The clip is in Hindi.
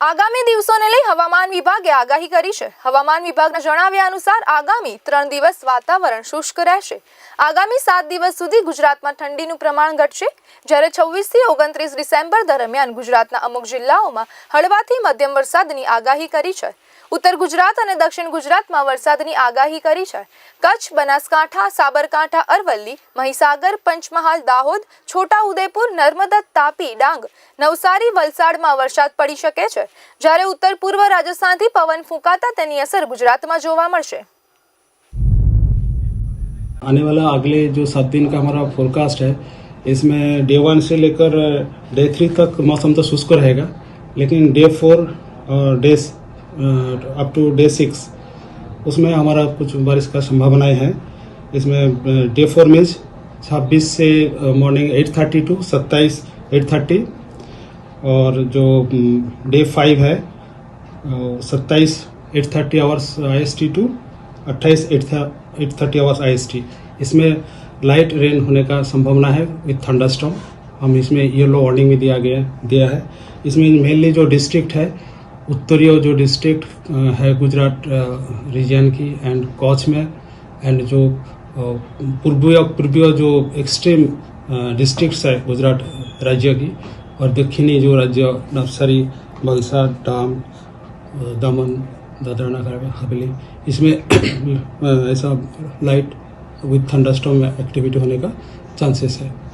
આગામી દિવસોને લઈ હવામાન વિભાગે આગાહી કરી છે. હવામાન વિભાગના જણાવ્યા અનુસાર આગામી ત્રણ દિવસ વાતાવરણ શુષ્ક રહેશે. આગામી સાત દિવસ સુધી ગુજરાતમાં ઠંડીનું પ્રમાણ ઘટશે. જ્યારે છવ્વીસથી ઓગણત્રીસ ડિસેમ્બર દરમિયાન ગુજરાતના અમુક જિલ્લાઓમાં હળવાથી મધ્યમ વરસાદની આગાહી કરી છે. ઉત્તર ગુજરાત અને દક્ષિણ ગુજરાતમાં વરસાદની આગાહી કરી છે. કચ્છ, બનાસકાંઠા, સાબરકાંઠા, અરવલ્લી, મહીસાગર, પંચમહાલ, દાહોદ છોટા ઉદેપુર નર્મદા, તાપી, ડાંગ, નવસારી, વલસાડમાં વરસાદ પડી શકે છે. જ્યારે ઉત્તર પૂર્વ રાજસ્થાનથી પવન ફૂંકાતા તેની અસર ગુજરાતમાં જોવા મળશે आने वाला अगले जो सात दिन का हमारा फोरकास्ट है इसमें डे वन से लेकर डे थ्री तक मौसम तो शुष्क रहेगा लेकिन डे फोर और day up to day six उसमें हमारा कुछ बारिश का संभावनाएं हैं इसमें डे फोर मीन्स छब्बीस से मॉर्निंग एट थर्टी टू सत्ताईस एट थर्टी और जो डे फाइव है सत्ताईस eight thirty hours I S T to अट्ठाईस eight thirty hours I S T इसमें लाइट रेन होने का संभावना है विथ थंडरस्टॉर्म हम इसमें येलो वार्निंग भी दिया गया, दिया है। इसमें मेनली जो डिस्ट्रिक्ट है उत्तरीय जो डिस्ट्रिक्ट है गुजरात रीजन की एंड कच्छ में। एंड जो पूर्वीय पूर्वीय जो एक्सट्रीम डिस्ट्रिक्ट्स है गुजरात राज्य की और दक्षिणी जो राज्य नवसारी बलसा डाम, दमन दादरा नगर हवेली, इसमें ऐसा लाइट विथ थंडरस्टॉर्म एक्टिविटी होने का चांसेस है।